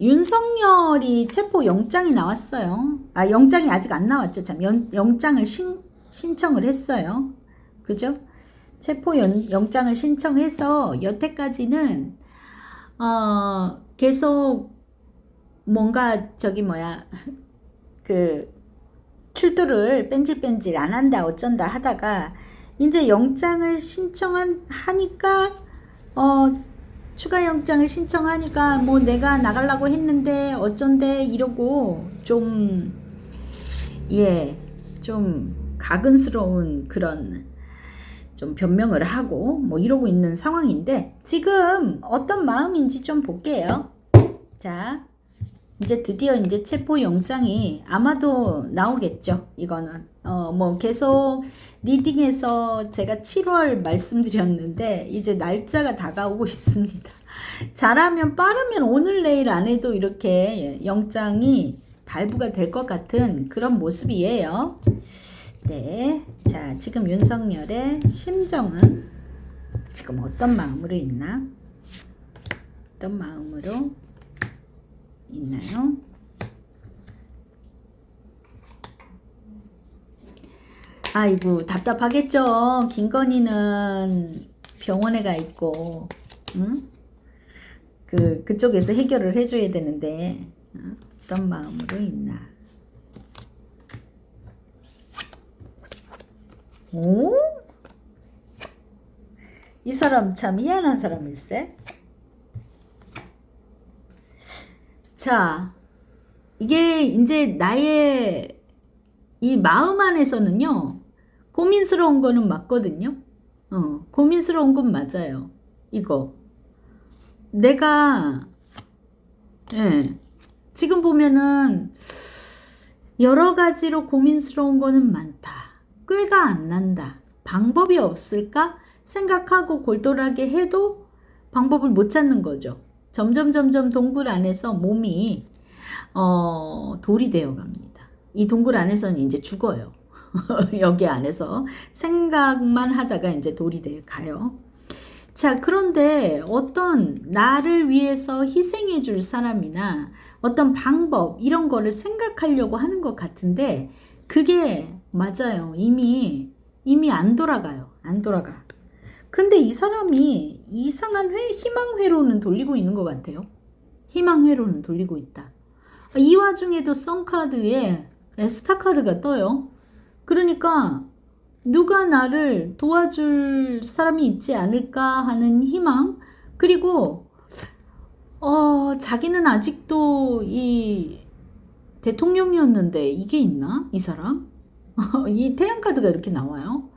윤석열이 체포 영장이 나왔어요. 아, 영장이 아직 안 나왔죠. 참, 연, 영장을 신, 신청을 했어요. 그죠? 체포 연, 영장을 신청해서 여태까지는, 어, 계속 뭔가 저기 뭐야, 그, 출두를 뺀질뺀질 안 한다, 어쩐다 하다가, 이제 영장을 신청한, 하니까, 어, 추가 영장을 신청하니까 뭐 내가 나가려고 했는데 어쩐데 이러고 좀, 예, 좀 가근스러운 그런 좀 변명을 하고 뭐 이러고 있는 상황인데 지금 어떤 마음인지 좀 볼게요. 자, 이제 드디어 이제 체포 영장이 아마도 나오겠죠. 이거는 어 뭐 계속 리딩에서 제가 7월 말씀드렸는데 이제 날짜가 다가오고 있습니다. 잘하면 빠르면 오늘 내일 안에도 이렇게 영장이 발부가 될 것 같은 그런 모습이에요. 네. 자, 지금 윤석열의 심정은 지금 어떤 마음으로 있나? 어떤 마음으로 있나요? 아이고 답답하겠죠. 김건희는 병원에 가 있고, 응? 그 그쪽에서 해결을 해줘야 되는데 어? 어떤 마음으로 있나? 오? 이 사람 참 희한한 사람일세. 자, 이게 이제 나의 이 마음 안에서는요, 고민스러운 거는 맞거든요. 어, 고민스러운 건 맞아요. 이거. 내가, 예, 지금 보면은, 여러 가지로 고민스러운 거는 많다. 꾀가 안 난다. 방법이 없을까? 생각하고 골똘하게 해도 방법을 못 찾는 거죠. 점점 점점 동굴 안에서 몸이 어, 돌이 되어 갑니다. 이 동굴 안에서는 이제 죽어요. 여기 안에서 생각만 하다가 이제 돌이 되어 가요. 자, 그런데 어떤 나를 위해서 희생해 줄 사람이나 어떤 방법 이런 거를 생각하려고 하는 것 같은데 그게 맞아요. 이미 이미 안 돌아가요. 안 돌아가. 근데 이 사람이 이상한 회, 희망 회로는 돌리고 있는 것 같아요. 희망 회로는 돌리고 있다. 이 와중에도 썬카드에 스타카드가 떠요. 그러니까 누가 나를 도와줄 사람이 있지 않을까 하는 희망 그리고 어 자기는 아직도 이 대통령이었는데 이게 있나 이 사람 이 태양 카드가 이렇게 나와요.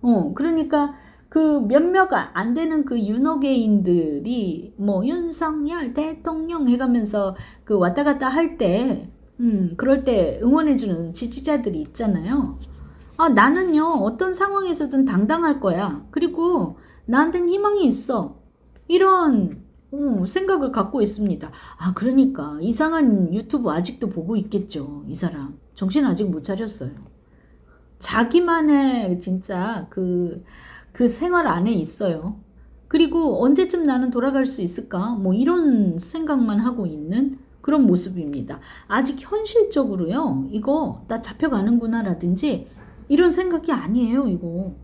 어 그러니까 그 몇몇 안 되는 그 윤호개인들이 뭐 윤석열 대통령 해가면서 그 왔다 갔다 할 때, 음, 그럴 때 응원해주는 지지자들이 있잖아요. 아, 나는요, 어떤 상황에서든 당당할 거야. 그리고 나한테는 희망이 있어. 이런, 어, 생각을 갖고 있습니다. 아, 그러니까 이상한 유튜브 아직도 보고 있겠죠. 이 사람. 정신 아직 못 차렸어요. 자기만의 진짜 그, 그 생활 안에 있어요. 그리고 언제쯤 나는 돌아갈 수 있을까? 뭐 이런 생각만 하고 있는 그런 모습입니다. 아직 현실적으로요, 이거 나 잡혀가는구나 라든지 이런 생각이 아니에요, 이거.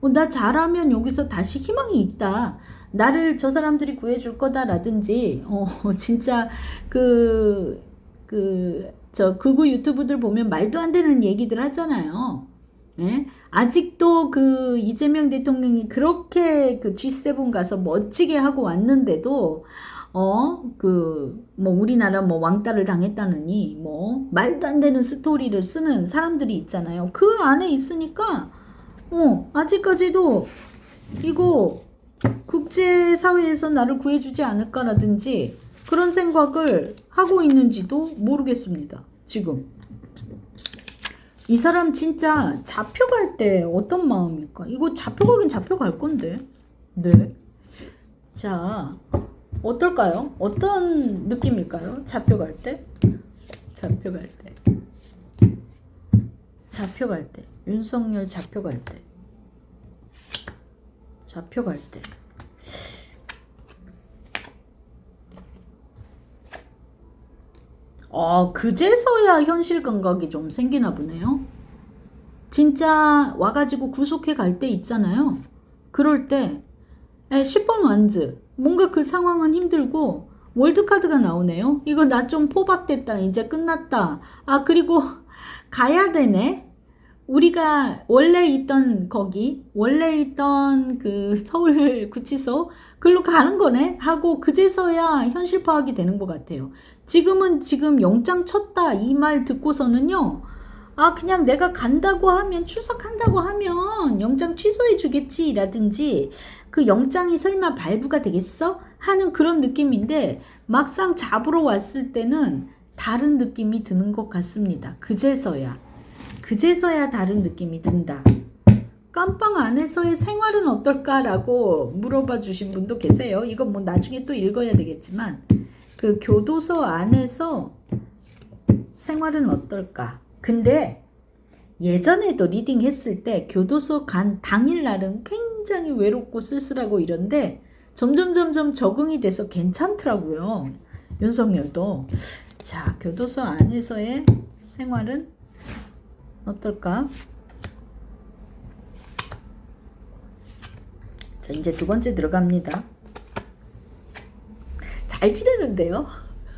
어, 나 잘하면 여기서 다시 희망이 있다. 나를 저 사람들이 구해줄 거다라든지, 어, 진짜 그, 그, 저 극우 유튜브들 보면 말도 안 되는 얘기들 하잖아요. 예? 아직도 그 이재명 대통령이 그렇게 그 G7 가서 멋지게 하고 왔는데도 어, 그, 뭐, 우리나라 뭐 왕따를 당했다느니, 뭐, 말도 안 되는 스토리를 쓰는 사람들이 있잖아요. 그 안에 있으니까, 어, 아직까지도 이거 국제사회에서 나를 구해주지 않을까라든지 그런 생각을 하고 있는지도 모르겠습니다. 지금. 이 사람 진짜 잡혀갈 때 어떤 마음일까? 이거 잡혀가긴 잡혀갈 건데. 네. 자, 어떨까요? 어떤 느낌일까요? 잡혀갈 때? 잡혀갈 때. 잡혀갈 때. 윤석열 잡혀갈 때. 잡혀갈 때. 어, 그제서야 현실 감각이 좀 생기나 보네요. 진짜 와가지고 구속해 갈 때 있잖아요. 그럴 때, 에, 10번 완즈. 뭔가 그 상황은 힘들고, 월드카드가 나오네요. 이거 나 좀 포박됐다. 이제 끝났다. 아, 그리고 가야 되네. 우리가 원래 있던 거기, 원래 있던 그 서울 구치소, 글로 가는 거네? 하고 그제서야 현실 파악이 되는 것 같아요. 지금은 지금 영장 쳤다 이 말 듣고서는요. 아, 그냥 내가 간다고 하면, 출석한다고 하면 영장 취소해 주겠지, 라든지, 그 영장이 설마 발부가 되겠어? 하는 그런 느낌인데, 막상 잡으러 왔을 때는 다른 느낌이 드는 것 같습니다. 그제서야. 그제서야 다른 느낌이 든다. 깜빵 안에서의 생활은 어떨까라고 물어봐 주신 분도 계세요. 이건 뭐 나중에 또 읽어야 되겠지만, 그 교도소 안에서 생활은 어떨까? 근데 예전에도 리딩 했을 때 교도소 간 당일 날은 굉장히 외롭고 쓸쓸하고 이런데 점점 점점 적응이 돼서 괜찮더라고요. 윤석열도. 자, 교도소 안에서의 생활은 어떨까? 자, 이제 두 번째 들어갑니다. 잘 지내는데요?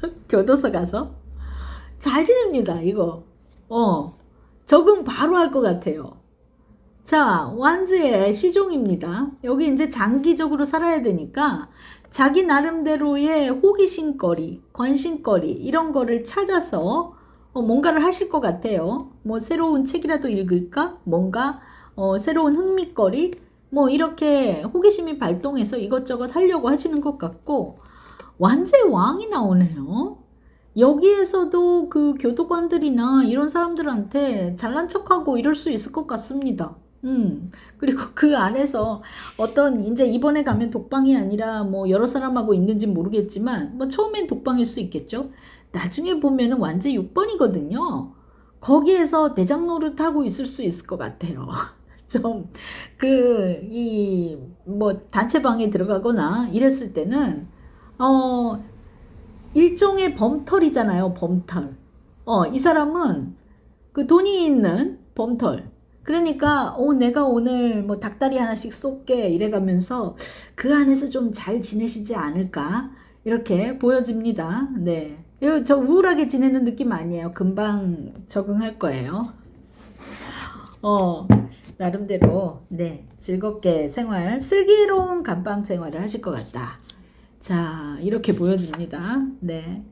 교도소 가서? 잘 지냅니다, 이거. 어, 적응 바로 할 것 같아요. 자, 완즈의 시종입니다. 여기 이제 장기적으로 살아야 되니까 자기 나름대로의 호기심거리, 관심거리, 이런 거를 찾아서 어, 뭔가를 하실 것 같아요. 뭐 새로운 책이라도 읽을까? 뭔가 어, 새로운 흥미거리? 뭐 이렇게 호기심이 발동해서 이것저것 하려고 하시는 것 같고 완제 왕이 나오네요. 여기에서도 그 교도관들이나 이런 사람들한테 잘난 척하고 이럴 수 있을 것 같습니다. 음, 그리고 그 안에서 어떤, 이제 이번에 가면 독방이 아니라 뭐 여러 사람하고 있는지 모르겠지만, 뭐 처음엔 독방일 수 있겠죠? 나중에 보면은 완제 6번이거든요. 거기에서 대장 노릇하고 있을 수 있을 것 같아요. 좀, 그, 이, 뭐, 단체방에 들어가거나 이랬을 때는, 어, 일종의 범털이잖아요, 범털. 어, 이 사람은 그 돈이 있는 범털. 그러니까, 어, 내가 오늘 뭐 닭다리 하나씩 쏠게 이래 가면서 그 안에서 좀 잘 지내시지 않을까? 이렇게 보여집니다. 네. 저 우울하게 지내는 느낌 아니에요. 금방 적응할 거예요. 어, 나름대로, 네, 즐겁게 생활, 슬기로운 감방 생활을 하실 것 같다. 자, 이렇게 보여집니다. 네.